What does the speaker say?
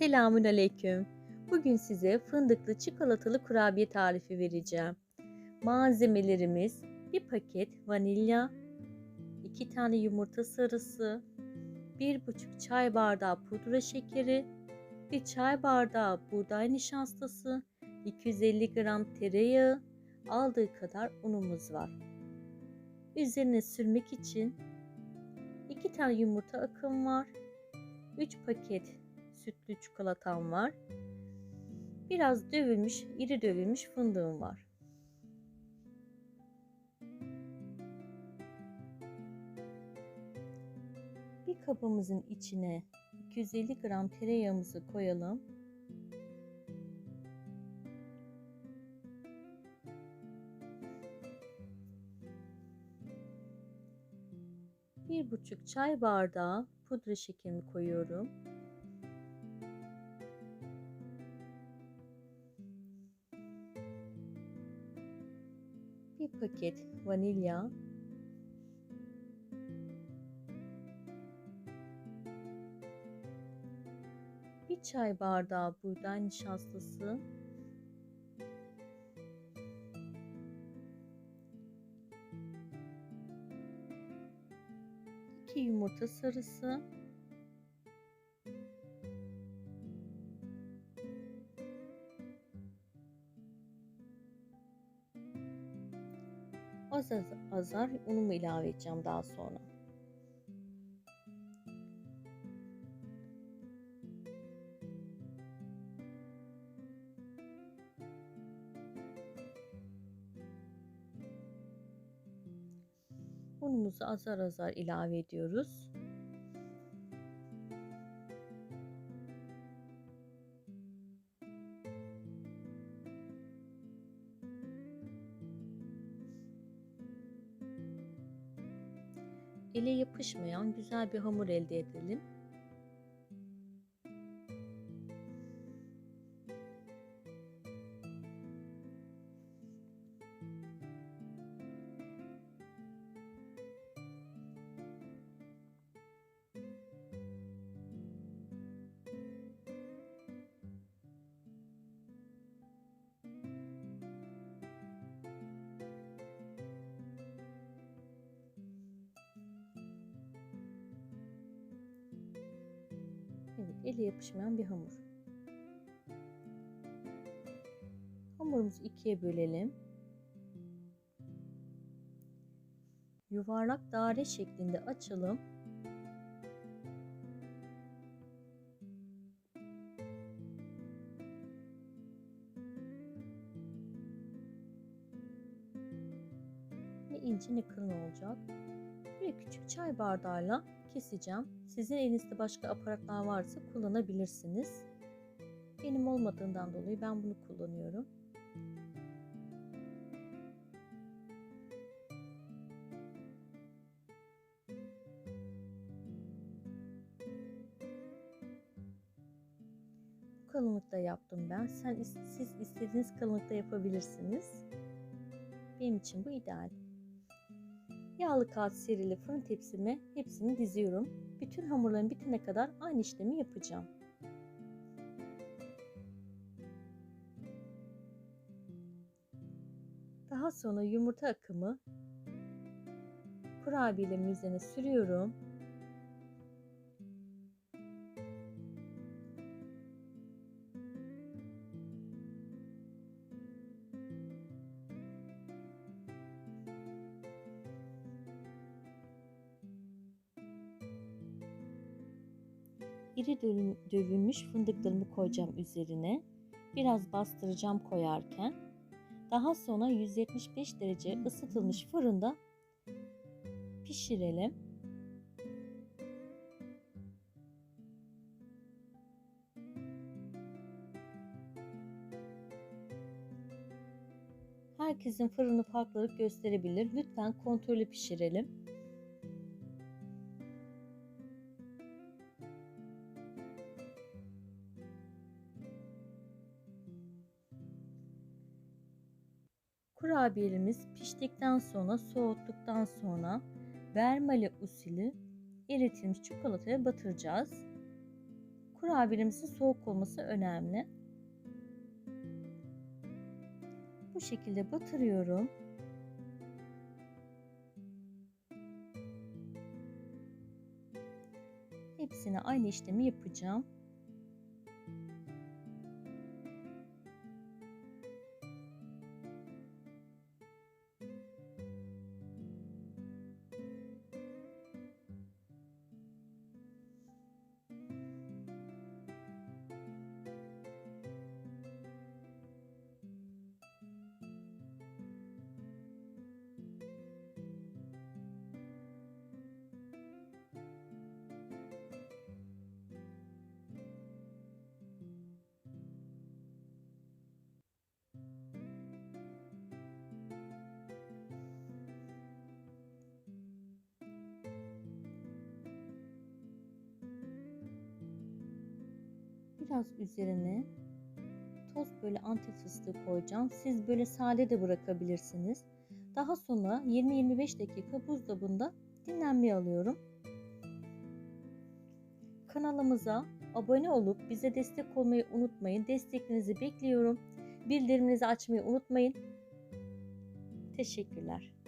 Selamun aleyküm. Bugün size fındıklı çikolatalı kurabiye tarifi vereceğim. Malzemelerimiz bir paket vanilya, iki tane yumurta sarısı, bir buçuk çay bardağı pudra şekeri, bir çay bardağı buğday nişastası, 250 gram tereyağı, aldığı kadar unumuz var. Üzerine sürmek için iki tane yumurta akım var, 3 paket sütlü çikolatam var. Biraz dövülmüş, iri dövülmüş fındığım var. Bir kabımızın içine 250 gram tereyağımızı koyalım. Bir buçuk çay bardağı pudra şekerimi koyuyorum. Paket vanilya, bir çay bardağı buğday nişastası, iki yumurta sarısı, azar azar unumu ilave edeceğim daha sonra. Unumuzu azar azar ilave ediyoruz. Ele yapışmayan güzel bir hamur elde edelim. Ele yapışmayan bir hamur. Hamurumuzu ikiye bölelim. Yuvarlak daire şeklinde açalım. Ne ince ne kalın olacak. Bir küçük çay bardağıyla keseceğim. Sizin elinizde başka aparatlar varsa kullanabilirsiniz. Benim olmadığından dolayı ben bunu kullanıyorum. Bu kalınlıkta yaptım ben. Sen siz istediğiniz kalınlıkta yapabilirsiniz. Benim için bu ideal. Yağlı kağıt serili fırın tepsime hepsini diziyorum. Bütün hamurların bitene kadar aynı işlemi yapacağım. Daha sonra yumurta akımı kurabiyelerin üzerine sürüyorum. İri dövülmüş fındıklarımı koyacağım üzerine. Biraz bastıracağım koyarken. Daha sonra 175 derece ısıtılmış fırında pişirelim. Herkesin fırını farklılık gösterebilir. Lütfen kontrollü pişirelim. Kurabiyelerimiz piştikten sonra soğuttuktan sonra vermeli usulü eritilmiş çikolataya batıracağız. kurabiyemizin soğuk olması önemli. Bu şekilde batırıyorum. Hepsine aynı işlemi yapacağım. Biraz üzerine toz böyle antep fıstığı koyacağım. Siz böyle sade de bırakabilirsiniz. Daha sonra 20-25 dakika buzdolabında dinlenmeye alıyorum. Kanalımıza abone olup bize destek olmayı unutmayın. Desteklerinizi bekliyorum. Bildirimlerinizi açmayı unutmayın. Teşekkürler.